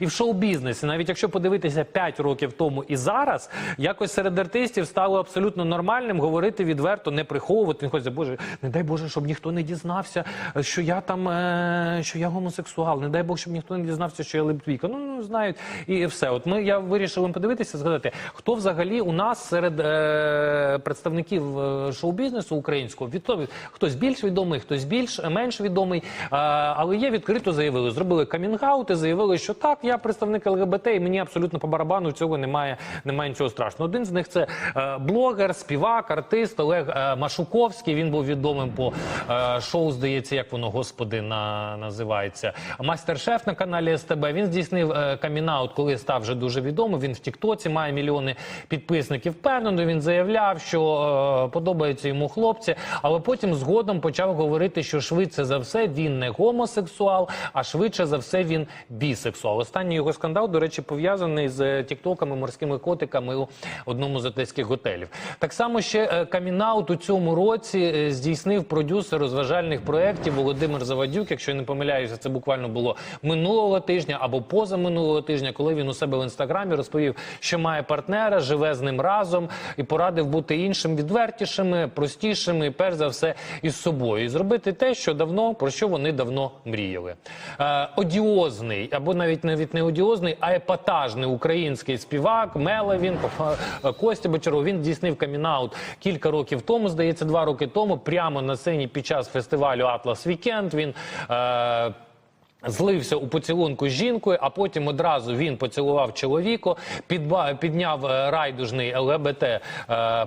І в шоу-бізнесі, навіть якщо подивитися 5 років тому і зараз, якось серед артистів стало абсолютно нормальним говорити відверто, не приховувати. Він хоче, боже, не дай Боже, щоб ніхто не дізнався, що я там, е, що я гомосексуал. Не дай Бог, щоб ніхто не дізнався, що я лесбійка. Ну, ну знають і все. От ми я вирішив подивитися, згадати, хто взагалі у нас серед е, представників е, шоу-бізнесу українського від хтось більш відомий, хтось більш менш відомий. Е, але є відкрито заявили, зробили камінг-аут і заявили, що так, я представник ЛГБТ, і мені абсолютно по барабану цього немає, немає нічого страшного. Один з них це е, блогер, співак, артист Олег е, Машуковський. Він був відомим по е, шоу, здається, як воно господи на, називається. Мастер-шеф на каналі СТБ. Він здійснив камінаут, коли став вже дуже відомий. Він в Тіктоці має мільйони підписників. Впевнено, він заявляв, що подобаються йому хлопці, але потім згодом почав говорити, що швидше за все він не гомосексуал, а швидше за все він бісексуал. Останній його скандал, до речі, пов'язаний з тіктоками, морськими котиками у одному з одеських готелів. Так само ще е, камінаут у цьому році е, здійснив продюсер розважальних проєктів Володимир Завадюк. Якщо я не помиляюся, це буквально було минулого тижня або позаминулого тижня, коли він у себе в інстаграмі розповів, що має партнера, живе з ним разом і порадив бути іншим, відвертішими, простішими, перш за все із собою, і зробити те, що давно про що вони давно мріяли. Е, одіозний або навіть навіть не одіозний, а епатажний український співак Мелевін е, Костя Бочаров. Він здійснив камінаут кілька років тому. Здається, два роки тому, прямо на сцені під час фестивалю Атлас Вікенд. Він е, Злився у поцілунку з жінкою, а потім одразу він поцілував чоловіка, підба, підняв е, райдужний ЛГБТ е,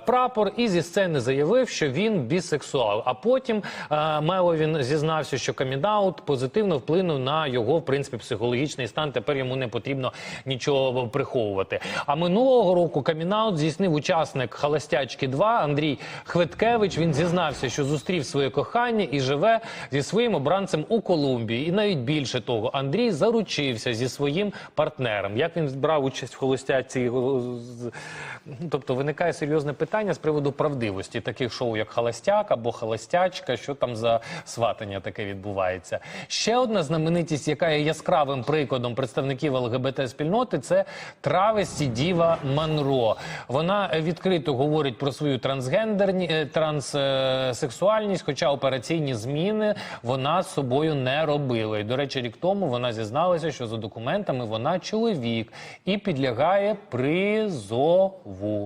прапор і зі сцени заявив, що він бісексуал. А потім е, Мело він зізнався, що камідаут позитивно вплинув на його в принципі психологічний стан. Тепер йому не потрібно нічого приховувати. А минулого року камінаут здійснив учасник Холостячки 2 Андрій Хветкевич. Він зізнався, що зустрів своє кохання і живе зі своїм обранцем у Колумбії. І навіть більше того, Андрій заручився зі своїм партнером. Як він брав участь в холостяці? Ну, Тобто виникає серйозне питання з приводу правдивості таких шоу, як Холостяк або Холостячка. Що там за сватання таке відбувається? Ще одна знаменитість, яка є яскравим прикладом представників ЛГБТ спільноти, це травесті Діва Манро. Вона е, відкрито говорить про свою трансгендерні е, транссексуальність, хоча операційні зміни вона з собою не робила. І до речі, рік тому вона зізналася, що за документами вона чоловік і підлягає призову.